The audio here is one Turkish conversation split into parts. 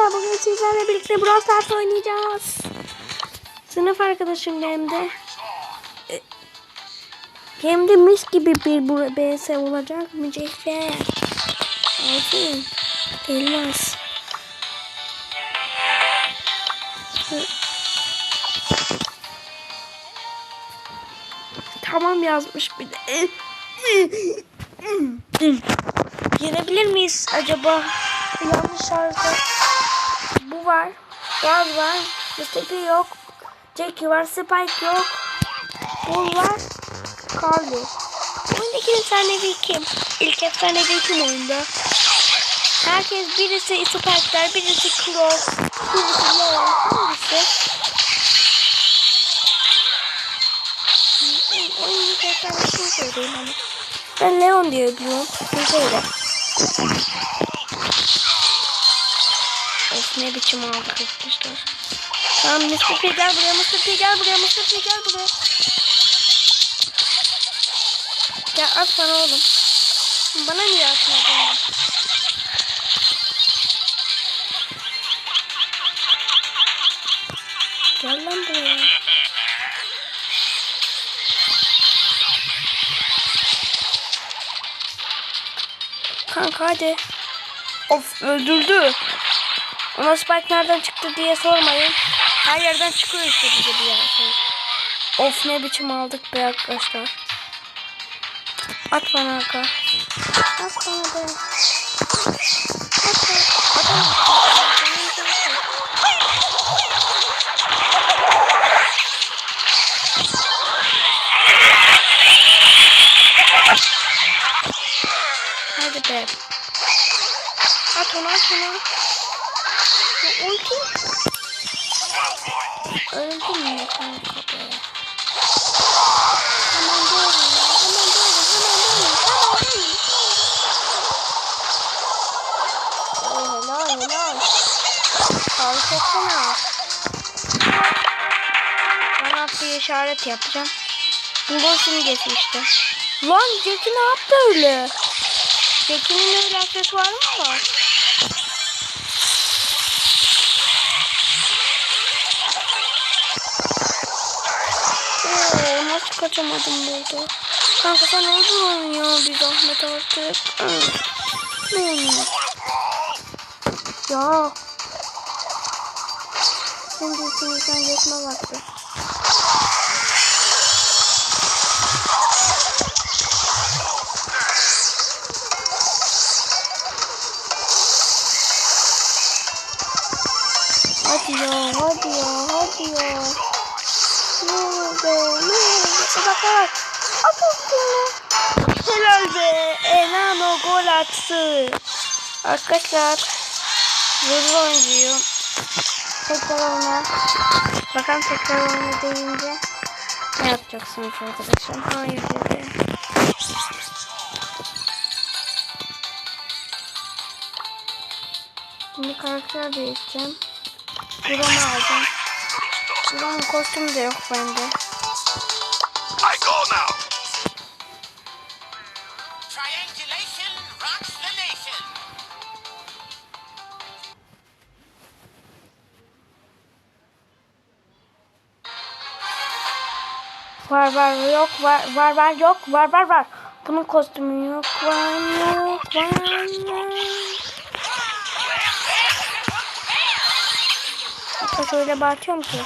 arkadaşlar bugün sizlerle birlikte Brawl Stars oynayacağız. Sınıf arkadaşım hem de. E, Hem de mis gibi bir BS olacak mücevher. Altın. Elmas. Tamam yazmış bir de. Girebilir miyiz acaba? Yanlış şarkı. Bu var. Gaz var. Mustafa yok. Jackie var. Spike yok. Bull var. Carly. Oyundaki efsanevi kim? İlk efsanevi kim oyunda? Herkes birisi Spike'lar, birisi Crow, birisi Leon. Hangisi? Oyunun efsanesini söyleyeyim hani. Ben Leon diye biliyorum. Siz öyle. Of ne biçim aldık arkadaşlar. Tamam Mr. P gel buraya, Mr. P gel buraya, Mr. P gel buraya. Gel at bana oğlum. Bana niye atmadın? Gel lan buraya. Kanka hadi. Of öldürdü. Ona Spike nereden çıktı diye sormayın. Her yerden çıkıyor işte bize bir yer. Of ne biçim aldık be arkadaşlar. At bana arka. At bana. At Hadi be. At onu at onu. Öldüm mü kanka be? Hemen doğru. Hemen doğru. Hemen doğru. Hemen doğru. Oo, helal helal. Harikasana. Ben at bir işaret yapacağım. Simgesi işte. Lan Jackie ne yaptı öyle? Jackie'nin öyle aksesuarı mı var? Nasıl kaçamadım burada? Kanka sen öldürün ya bir zahmet artık. Ne oynuyor? Ya. Şimdi ikinizden geçme vakti. Hadi ya, hadi ya, hadi ya. Ne oldu? Ne oldu? Bak bak. At üstüne. Helal be. Enano gol attı. Arkadaşlar. Zırhlı oyuncuyu. Tekrar oyna. Bakalım tekrar oyna deyince. Ne yapacaksınız arkadaşlar? Hayır dedi. Şimdi karakter değiştireceğim. Buranı aldım. Buranın kostümü de yok bende. Var var yok var var var yok var var var. Bunun kostümü yok var yok var var. Hatta şöyle bağırıyorum ki.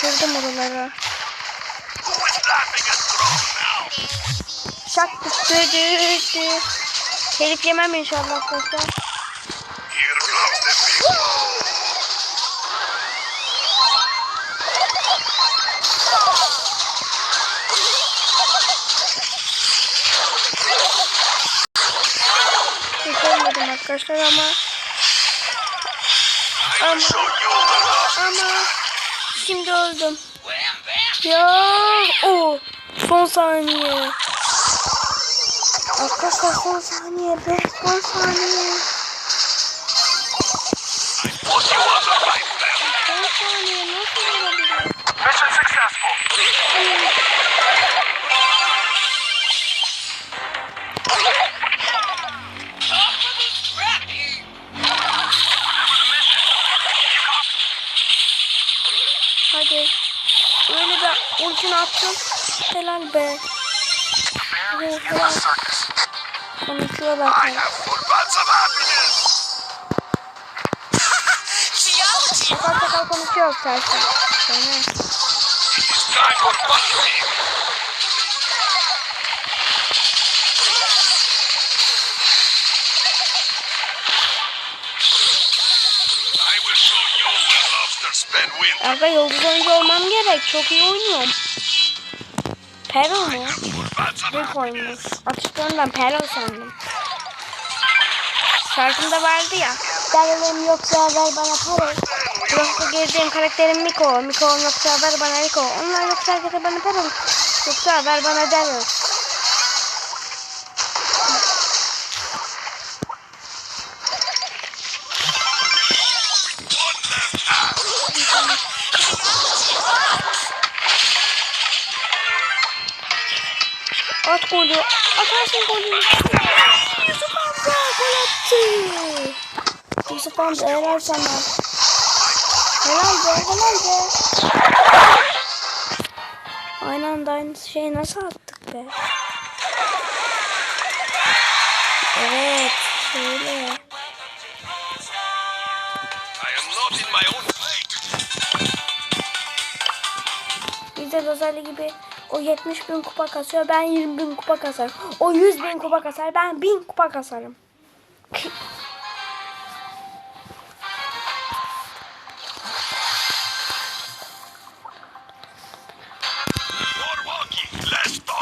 Kırdım oraları. Şak düştü düştü. Telif yemem inşallah arkadaşlar. Arkadaşlar ama ama ama şimdi öldüm. Ya o son saniye. Arkadaşlar son saniye be son saniye. Son saniye nasıl olabilir? Mission successful. Helal be. Evet, helal. Circus. Konuşuyor I bak. have full bats of happiness. Geology Sakal sakal konuşuyor sersin. Sonra. Aga yıldız oyuncu olmam gerek. Çok iyi oynuyorum. Pero mu? Full bats of Büyük oymuş. happiness. Atışlarından Pero sandım. Şarkımda vardı ya. Darılım yoksa ver bana para. Yoksa girdiğim karakterim Miko. Miko yoksa ver bana Rico. Onlar yoksa herkese bana para. Yoksa ver bana Daryl. At golü. Atarsın golü. Yusuf Hamza gol attı. Yusuf Hamza helal sana. Helal be helal be. Aynı anda aynı şeyi nasıl attık be? Evet şöyle. I am not in my own plate. Biz de Rozali gibi o 70 bin kupa kasıyor ben 20 bin kupa kasarım. O 100 bin kupa kasar ben 1000 kupa kasarım.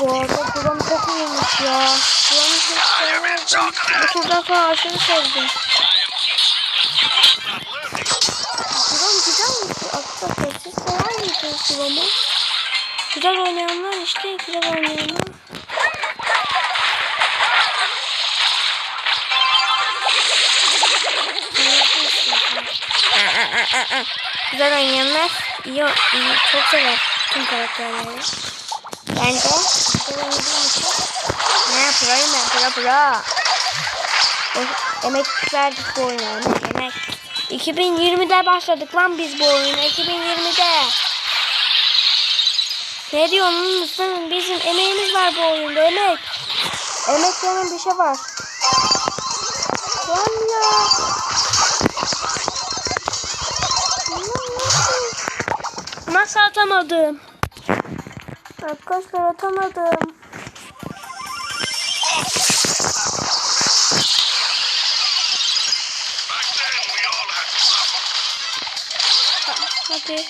Bu arada Kuram çok iyiymiş ya. Kuram'ı çok sevdim. Bu turdan sonra aşırı sevdim. Kuram güzelmiş. Arkadaşlar siz sever misiniz Kuram'ı? Güzel oynayanlar işte güzel oynayanlar. Güzel oynayanlar iyi, iyi çok sever tüm karakterleri. Bence güzel oynadığım için ne yapıyorum ben pro. O- Emek verdik bu oyuna emek emek. 2020'de başladık lan biz bu oyuna 2020'de. Ne diyorsun musun? Bizim emeğimiz var bu oyunda emek. Emek denen bir şey var. Lan ya. Nasıl atamadım? Arkadaşlar atamadım. Hadi.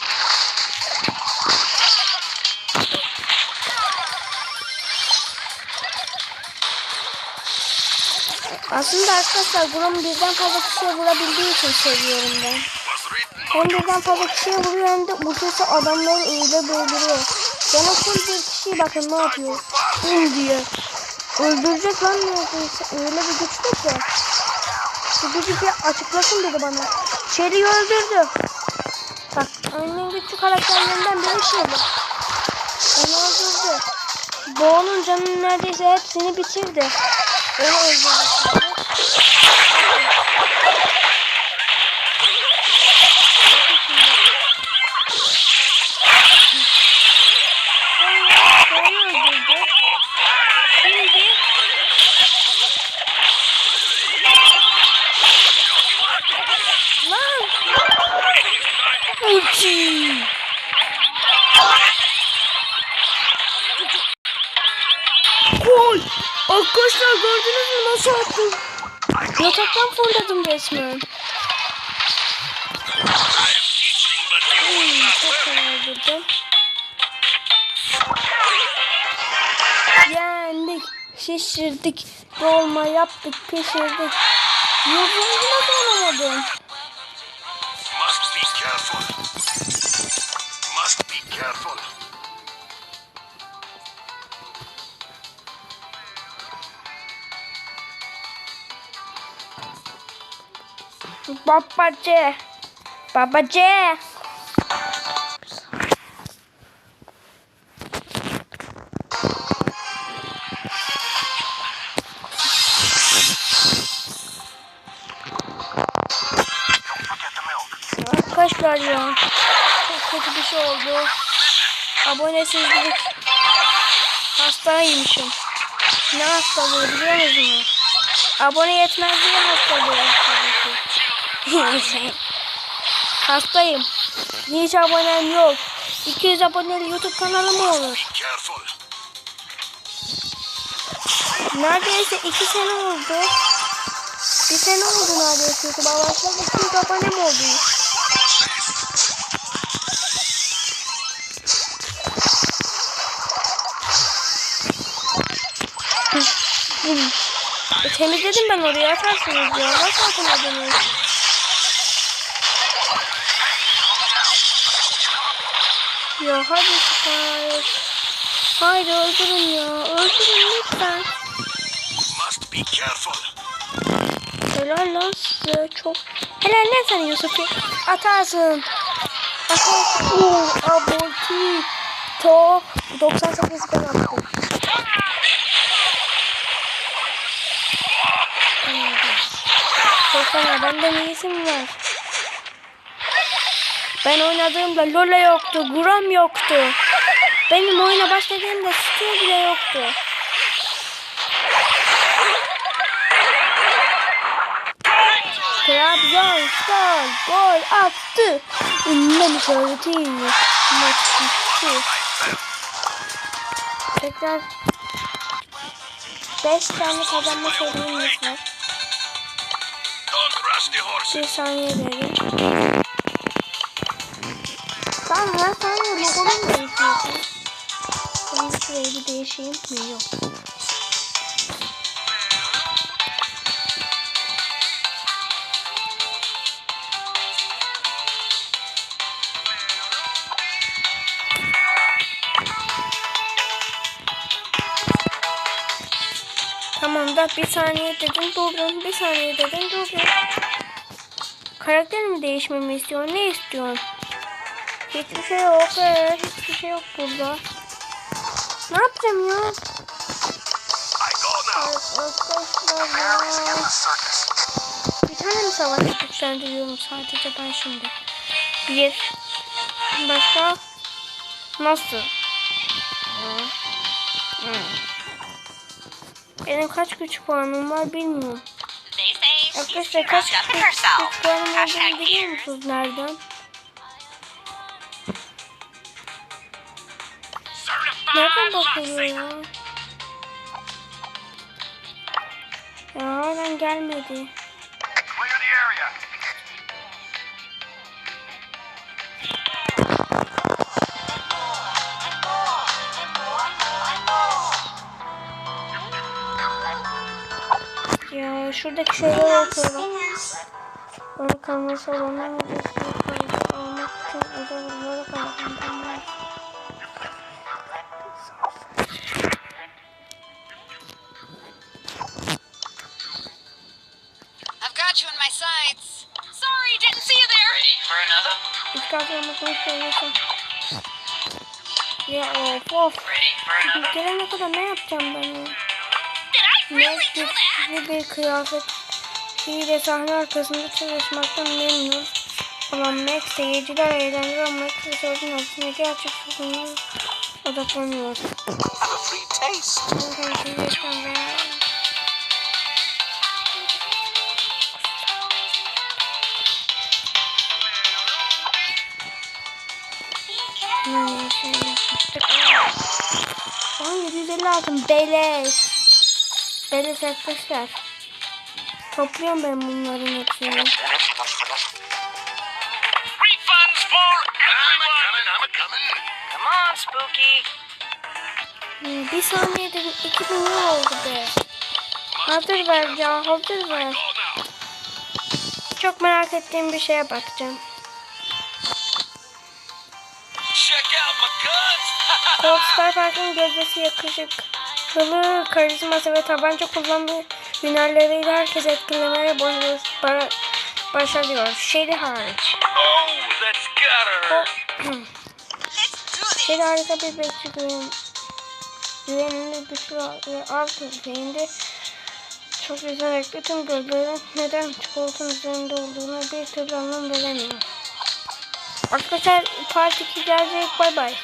Aslında arkadaşlar buramı birden fazla kişiye vurabildiği için seviyorum ben. Hem birden fazla kişiye vuruyor hem de uçursa adamları öyle böldürüyor. Gene full bir kişiyi bakın ne yapıyor. Hım diyor. Öldürecek lan neredeyse. Öyle bir güçlü ki. Bu gücü bir açıklasın dedi bana. Sherry'i öldürdü. Bak oyunun güçlü karakterlerinden biri Sherry. Onu öldürdü. Boğa'nın canının neredeyse hepsini bitirdi. Onu öldürdü. Yataktan fırladım resmen. Hmm, çok fena öldürdüm. Yendik, şişirdik, dolma yaptık, pişirdik. Yüzüncüne dolamadım. Must be careful. Must be careful. Babacı. Babacı. Arkadaşlar ya. Çok kötü bir şey oldu. Abone abonesizlik. Hastaymışım. Ne hastalığı biliyor musunuz? Abone yetmezliği hastalığı ki. Hastayım. Hiç abonem yok. 200 aboneli YouTube kanalım olur. Neredeyse 2 sene oldu. Bir sene oldu neredeyse YouTube'a başladım. 200 abonem oldu. E, temizledim ben orayı atarsınız ya. Nasıl atamadınız? Ya hadi Spike. Haydi öldürün ya. Öldürün lütfen. Must be careful. Helal lan size çok. Helal lan sana Yusuf'u. Atarsın. Atarsın. Oo, aborti. To 98 ben attım. Fena. Benden iyisi mi var? Ben oynadığımda Lola yoktu. Gram yoktu. Benim oyuna başladığımda Steel bile yoktu. Trabzonspor gol attı. Ünlem işaretiyle maç bitti. Tekrar 5 tane kazanma serimiz var. Bir saniye verin. Ben şurayı bir değişeyim mi? Yok. Tamam da bir saniye dedim durdum. Bir saniye dedim durdum. Karakterim değişmemi istiyor. Ne istiyorsun? Hiçbir şey yok. Ee, hiçbir şey yok burada. Ne yapacağım ya? Bir tane mi savaş güçlendiriyorum sadece ben şimdi? Bir. Başka? Nasıl? Benim kaç güç puanım var bilmiyorum. Arkadaşlar kaç güç, puanım olduğunu biliyor musunuz nereden? Nereden bakılıyor ya? Ya hala gelmedi. Ya şuradaki şeyler okuyorum. Bana kalması olanlar kaydı almak için özel olarak aldım. Dikkat yapmasını söylesem. Ya of of. Gelene kadar ne yapacağım ben ya? That? güçlü bir kıyafet. İyi sahne arkasında çalışmaktan memnun. Olan Max seyirciler Max ve sözün aksine gerçek sorunlara odaklanıyor. Have a free taste. 750 aldım. Beleş. Beleş arkadaşlar. Topluyorum ben bunların hepsini. Bir saniye dedim 2000 lira oldu be. Hazır ver ya hazır ver. Çok merak ettiğim bir şeye bakacağım. Guns. Colt Star Park'ın gözdesi yakışıklı, karizması ve tabanca kullanma hünerleriyle herkes etkilemeye başarıyor. Ba- başarıyor. Shelly hariç. Oh. Shelly harika bir bekçi güven. Güvenini güçlü ve alt düzeyinde çok yüzerek bütün gözlerin neden çikolatanın üzerinde olduğuna bir türlü anlam veremiyor. Arkadaşlar part 2 gelecek. Bay bay.